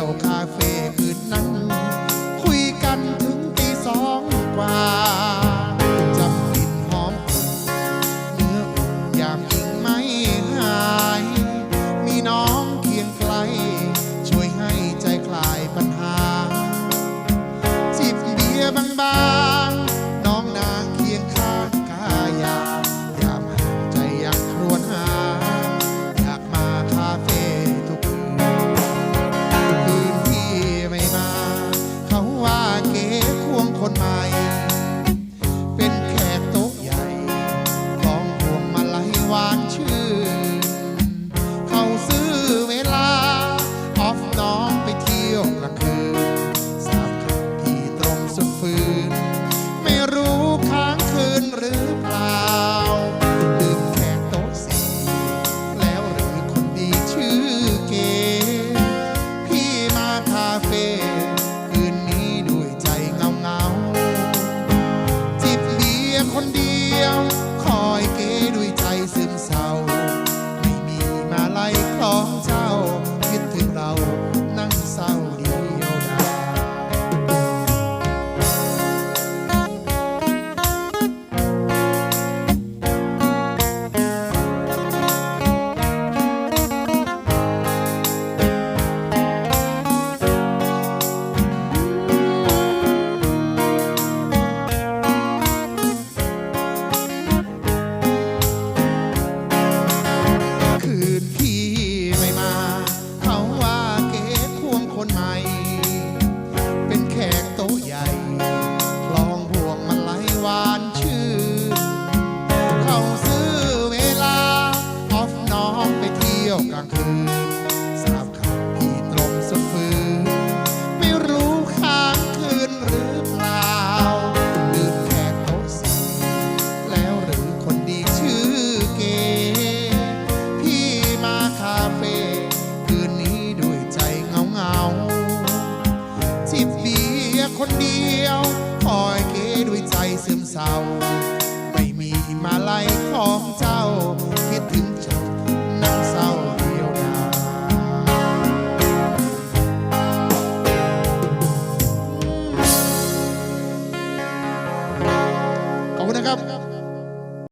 ยวคาเฟ่คืนนั้น คุยกันถึงตีสองกว่าจำกลิ่นหอมคุณเนื้ออุ่ยามยิงไม่หาย มีน้องเคียงใกล ช่วยให้ใจคลายปัญหา จิบเบียร์บาง เศร้า ไม่มีมาลัยของเจ้า คิดถึงเจ้านั่งเศร้าเดียวดายขอบคุณนะครับ